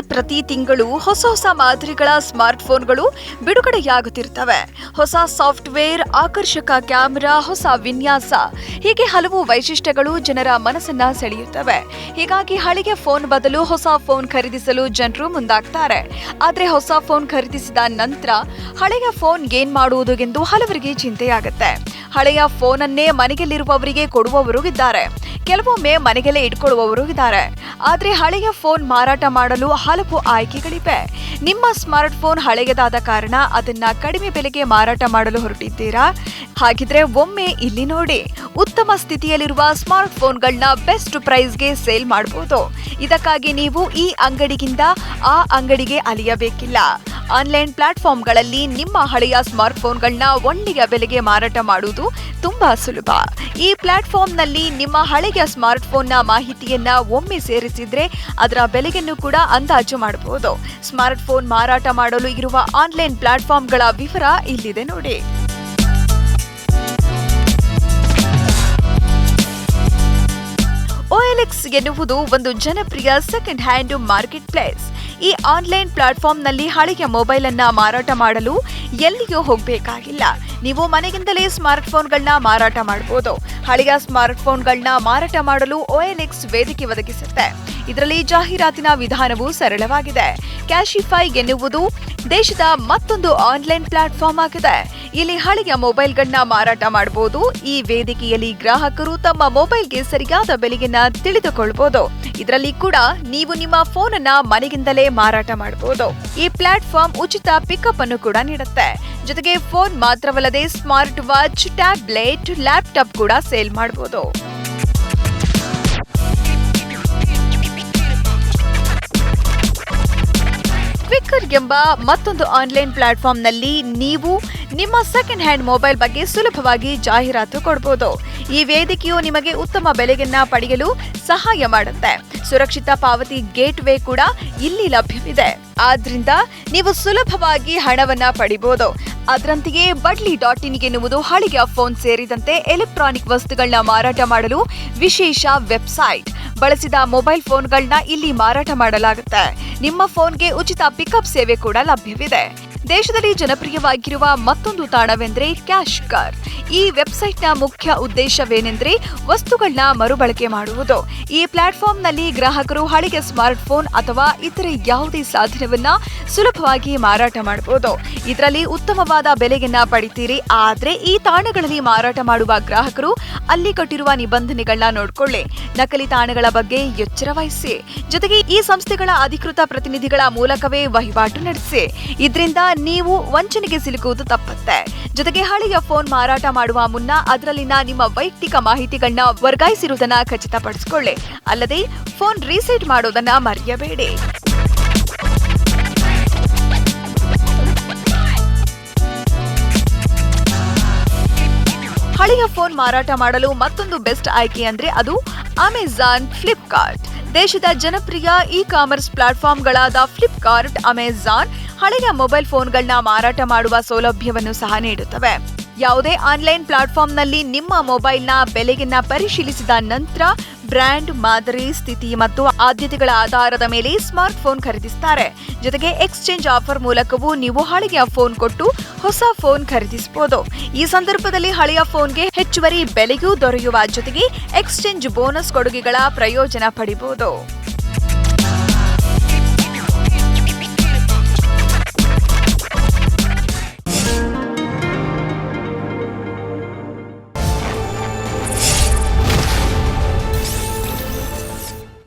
ಪ್ರತಿ ತಿಂಗಳು ಹೊಸ ಹೊಸ ಮಾದರಿಗಳ ಸ್ಮಾರ್ಟ್ಫೋನ್ಗಳು ಬಿಡುಗಡೆಯಾಗುತ್ತಿರ್ತವೆ ಹೊಸ ಸಾಫ್ಟ್ವೇರ್, ಆಕರ್ಷಕ ಕ್ಯಾಮೆರಾ, ಹೊಸ ವಿನ್ಯಾಸ, ಹೀಗೆ ಹಲವು ವೈಶಿಷ್ಟ್ಯಗಳು ಜನರ ಮನಸ್ಸನ್ನ ಸೆಳೆಯುತ್ತವೆ. ಹೀಗಾಗಿ ಹಳೆಯ ಫೋನ್ ಬದಲು ಹೊಸ ಫೋನ್ ಖರೀದಿಸಲು ಜನರು ಮುಂದಾಗ್ತಾರೆ. ಆದರೆ ಹೊಸ ಫೋನ್ ಖರೀದಿಸಿದ ನಂತರ ಹಳೆಯ ಫೋನ್ ಏನ್ ಮಾಡುವುದು ಎಂದು ಹಲವರಿಗೆ ಚಿಂತೆಯಾಗುತ್ತೆ. ಹಳೆಯ ಫೋನನ್ನೇ ಮನೆಯಲ್ಲಿರುವವರಿಗೆ ಕೊಡುವವರು ಇದ್ದಾರೆ. ಕೆಲವೊಮ್ಮೆ ಮನೆಗೆಲ್ಲೇ ಇಟ್ಕೊಳ್ಳುವವರು ಇದ್ದಾರೆ. ಆದ್ರೆ ಹಳೆಯ ಫೋನ್ ಮಾರಾಟ ಮಾಡಲು ಹಲವು ಆಯ್ಕೆಗಳಿವೆ. ನಿಮ್ಮ ಸ್ಮಾರ್ಟ್ ಫೋನ್ ಹಳೆಯದಾದ ಕಾರಣ ಅದನ್ನ ಕಡಿಮೆ ಬೆಲೆಗೆ ಮಾರಾಟ ಮಾಡಲು ಹೊರಟಿದ್ದೀರಾ? ಹಾಗಿದ್ರೆ ಒಮ್ಮೆ ಇಲ್ಲಿ ನೋಡಿ. ಉತ್ತಮ ಸ್ಥಿತಿಯಲ್ಲಿರುವ ಸ್ಮಾರ್ಟ್ ಫೋನ್ಗಳನ್ನ ಬೆಸ್ಟ್ ಪ್ರೈಸ್ಗೆ ಸೇಲ್ ಮಾಡಬಹುದು ಇದಕ್ಕಾಗಿ ನೀವು ಈ ಅಂಗಡಿಗಿಂತ ಆ ಅಂಗಡಿಗೆ ಅಲಿಯಬೇಕಿಲ್ಲ. ಆನ್ಲೈನ್ ಪ್ಲಾಟ್ಫಾರ್ಮ್ಗಳಲ್ಲಿ ನಿಮ್ಮ ಹಳೆಯ ಸ್ಮಾರ್ಟ್ಫೋನ್ಗಳನ್ನ ಒಳ್ಳೆಯ ಬೆಲೆಗೆ ಮಾರಾಟ ಮಾಡುವುದು ತುಂಬಾ ಸುಲಭ. ಈ ಪ್ಲಾಟ್ಫಾರ್ಮ್ನಲ್ಲಿ ನಿಮ್ಮ ಹಳೆಯ ಸ್ಮಾರ್ಟ್ಫೋನ್ನ ಮಾಹಿತಿಯನ್ನ ಒಮ್ಮೆ ಸೇರಿಸಿದ್ರೆ ಅದರ ಬೆಲೆಯನ್ನು ಕೂಡ ಅಂದಾಜು ಮಾಡಬಹುದು ಸ್ಮಾರ್ಟ್ಫೋನ್ ಮಾರಾಟ ಮಾಡಲು ಇರುವ ಆನ್ಲೈನ್ ಪ್ಲಾಟ್ಫಾರ್ಮ್ಗಳ ವಿವರ ಇಲ್ಲಿದೆ ನೋಡಿ. ಎನ್ನುವುದು ಒಂದು ಜನಪ್ರಿಯ ಸೆಕೆಂಡ್ ಹ್ಯಾಂಡ್ ಮಾರ್ಕೆಟ್ ಪ್ಲೇಸ್ ಈ ಆನ್ಲೈನ್ ಪ್ಲಾಟ್ಫಾರ್ಮ್ನಲ್ಲಿ ಹಳೆಯ ಮೊಬೈಲ್ ಅನ್ನ ಮಾರಾಟ ಮಾಡಲು ಎಲ್ಲಿಯೂ ಹೋಗಬೇಕಾಗಿಲ್ಲ. ನೀವು ಮನೆಗಿಂದಲೇ ಸ್ಮಾರ್ಟ್ಫೋನ್ಗಳನ್ನ ಮಾರಾಟ ಮಾಡಬಹುದು ಹಳೆಯ ಸ್ಮಾರ್ಟ್ಫೋನ್ಗಳನ್ನ ಮಾರಾಟ ಮಾಡಲು ಓಎಲ್ಎಕ್ಸ್ ವೇದಿಕೆ ಒದಗಿಸುತ್ತೆ. ಇದರಲ್ಲಿ ಜಾಹೀರಾತಿನ ವಿಧಾನವು ಸರಳವಾಗಿದೆ. ಕ್ಯಾಶಿಫೈ ಎನ್ನುವುದು ದೇಶದ ಮತ್ತೊಂದು ಆನ್ಲೈನ್ ಪ್ಲಾಟ್ಫಾರ್ಮ್ ಆಗಿದೆ. ಇಲ್ಲಿ ಹಳೆಯ ಮೊಬೈಲ್ಗಳನ್ನ ಮಾರಾಟ ಮಾಡಬಹುದು ಈ ವೇದಿಕೆಯಲ್ಲಿ ಗ್ರಾಹಕರು ತಮ್ಮ ಮೊಬೈಲ್ಗೆ ಸರಿಯಾದ ಬೆಲೆಯನ್ನ ತಿಳಿದುಕೊಳ್ಳಬಹುದು ಇದರಲ್ಲಿ ಕೂಡ ನೀವು ನಿಮ್ಮ ಫೋನ್ ಅನ್ನ ಮನೆಗಿಂದಲೇ ಮಾರಾಟ ಮಾಡಬಹುದು. ಈ ಪ್ಲಾಟ್ಫಾರ್ಮ್ ಉಚಿತ ಪಿಕಪ್ ಅನ್ನು ಕೂಡ ನೀಡುತ್ತೆ. ಜೊತೆಗೆ ಫೋನ್ ಮಾತ್ರವಲ್ಲದೆ ಸ್ಮಾರ್ಟ್ ವಾಚ್, ಟ್ಯಾಬ್ಲೆಟ್, ಲ್ಯಾಪ್ಟಾಪ್ ಕೂಡ ಸೇಲ್ ಮಾಡಬಹುದು. ಕ್ವಿಕ್ಕರ್ ಎಂಬ ಮತ್ತೊಂದು ಆನ್ಲೈನ್ ಪ್ಲಾಟ್ಫಾರ್ಮ್ನಲ್ಲಿ ನೀವು ನಿಮ್ಮ ಸೆಕೆಂಡ್ ಹ್ಯಾಂಡ್ ಮೊಬೈಲ್ ಬಗ್ಗೆ ಸುಲಭವಾಗಿ ಜಾಹೀರಾತು ಕೊಡಬಹುದು ಈ ವೇದಿಕೆಯು ನಿಮಗೆ ಉತ್ತಮ ಬೆಲೆಯನ್ನ ಪಡೆಯಲು ಸಹಾಯ ಮಾಡುತ್ತೆ. ಸುರಕ್ಷಿತ ಪಾವತಿ ಗೇಟ್ ವೇ ಕೂಡ ಇಲ್ಲಿ ಲಭ್ಯವಿದೆ. ಆದ್ರಿಂದ ನೀವು ಸುಲಭವಾಗಿ ಹಣವನ್ನ ಪಡಿಬಹುದು ಅದರಂತೆಯೇ ಬಡ್ಲಿ ಡಾಟ್ ಇನ್ ಎನ್ನುವುದು ಹಳೆಯ ಫೋನ್ ಸೇರಿದಂತೆ ಎಲೆಕ್ಟ್ರಾನಿಕ್ ವಸ್ತುಗಳನ್ನ ಮಾರಾಟ ಮಾಡಲು ವಿಶೇಷ ವೆಬ್ಸೈಟ್. ಬಳಸಿದ ಮೊಬೈಲ್ ಫೋನ್ಗಳನ್ನ ಇಲ್ಲಿ ಮಾರಾಟ ಮಾಡಲಾಗುತ್ತೆ. ನಿಮ್ಮ ಫೋನ್ಗೆ ಉಚಿತ ಪಿಕಪ್ ಸೇವೆ ಕೂಡ ಲಭ್ಯವಿದೆ. ದೇಶದಲ್ಲಿ ಜನಪ್ರಿಯವಾಗಿರುವ ಮತ್ತೊಂದು ತಾಣವೆಂದರೆ ಕ್ಯಾಶ್ ಕಾರ್. ಈ ವೆಬ್ಸೈಟ್ನ ಮುಖ್ಯ ಉದ್ದೇಶವೇನೆಂದರೆ ವಸ್ತುಗಳನ್ನ ಮರುಬಳಕೆ ಮಾಡುವುದು. ಈ ಪ್ಲಾಟ್ಫಾರ್ಮ್ನಲ್ಲಿ ಗ್ರಾಹಕರು ಹಳೆಯ ಸ್ಮಾರ್ಟ್ಫೋನ್ ಅಥವಾ ಇತರೆ ಯಾವುದೇ ಸಾಧನವನ್ನ ಸುಲಭವಾಗಿ ಮಾರಾಟ ಮಾಡಬಹುದು. ಇದರಲ್ಲಿ ಉತ್ತಮವಾದ ಬೆಲೆಯನ್ನ ಪಡಿತೀರಿ. ಆದರೆ ಈ ತಾಣಗಳಲ್ಲಿ ಮಾರಾಟ ಮಾಡುವ ಗ್ರಾಹಕರು ಅಲ್ಲಿ ಕಟ್ಟಿರುವ ನಿಬಂಧನೆಗಳನ್ನ ನೋಡ್ಕೊಳ್ಳಿ. ನಕಲಿ ತಾಣಗಳ ಬಗ್ಗೆ ಎಚ್ಚರ ವಹಿಸಿ. ಜೊತೆಗೆ ಈ ಸಂಸ್ಥೆಗಳ ಅಧಿಕೃತ ಪ್ರತಿನಿಧಿಗಳ ಮೂಲಕವೇ ವಹಿವಾಟು ನಡೆಸಿ. ಇದರಿಂದ ನೀವು ವಂಚನೆಗೆ ಸಿಲುಕುವುದು ತಪ್ಪತ್ತೆ. ಜೊತೆಗೆ ಹಳೆಯ ಫೋನ್ ಮಾರಾಟ ಮಾಡುವ ಮುನ್ನ ಅದರಲ್ಲಿನ ನಿಮ್ಮ ವೈಯಕ್ತಿಕ ಮಾಹಿತಿಗಳನ್ನ ವರ್ಗಾಯಿಸಿರುವುದನ್ನ ಖಚಿತಪಡಿಸಿಕೊಳ್ಳಿ. ಅಲ್ಲದೆ, ಫೋನ್ ರೀಸೆಟ್ ಮಾಡೋದನ್ನ ಮರೆಯಬೇಡಿ. ಹಳೆಯ ಫೋನ್ ಮಾರಾಟ ಮಾಡಲು ಮತ್ತೊಂದು ಬೆಸ್ಟ್ ಆಯ್ಕೆ ಅಂದ್ರೆ ಅದು ಅಮೆಜಾನ್ ಫ್ಲಿಪ್ಕಾರ್ಟ್ ದೇಶದ ಜನಪ್ರಿಯ ಇ ಕಾಮರ್ಸ್ ಪ್ಲಾಟ್ಫಾರ್ಮ್ಗಳಾದ ಫ್ಲಿಪ್ಕಾರ್ಟ್ ಅಮೆಜಾನ್ ಹಳೆಯ ಮೊಬೈಲ್ ಫೋನ್ಗಳನ್ನ ಮಾರಾಟ ಮಾಡುವ ಸೌಲಭ್ಯವನ್ನು ಸಹ ನೀಡುತ್ತವೆ. ಯಾವುದೇ ಆನ್ಲೈನ್ ಪ್ಲಾಟ್ಫಾರ್ಮ್ನಲ್ಲಿ ನಿಮ್ಮ ಮೊಬೈಲ್ನ ಬೆಲೆಯನ್ನ ಪರಿಶೀಲಿಸಿದ ನಂತರ ಬ್ರ್ಯಾಂಡ್ ಮಾದರಿ ಸ್ಥಿತಿ ಮತ್ತು ಆದ್ಯತೆಗಳ ಆಧಾರದ ಮೇಲೆ ಸ್ಮಾರ್ಟ್ ಫೋನ್ ಖರೀದಿಸ್ತಾರೆ. ಜೊತೆಗೆ ಎಕ್ಸ್ಚೇಂಜ್ ಆಫರ್ ಮೂಲಕವೂ ನೀವು ಹಳೆಯ ಫೋನ್ ಕೊಟ್ಟು ಹೊಸ ಫೋನ್ ಖರೀದಿಸಬಹುದು. ಈ ಸಂದರ್ಭದಲ್ಲಿ ಹಳೆಯ ಫೋನ್ಗೆ ಹೆಚ್ಚುವರಿ ಬೆಲೆಯೂ ದೊರೆಯುವ ಜೊತೆಗೆ ಎಕ್ಸ್ಚೇಂಜ್ ಬೋನಸ್ ಕೊಡುಗೆಗಳ ಪ್ರಯೋಜನ ಪಡಿಬಹುದು.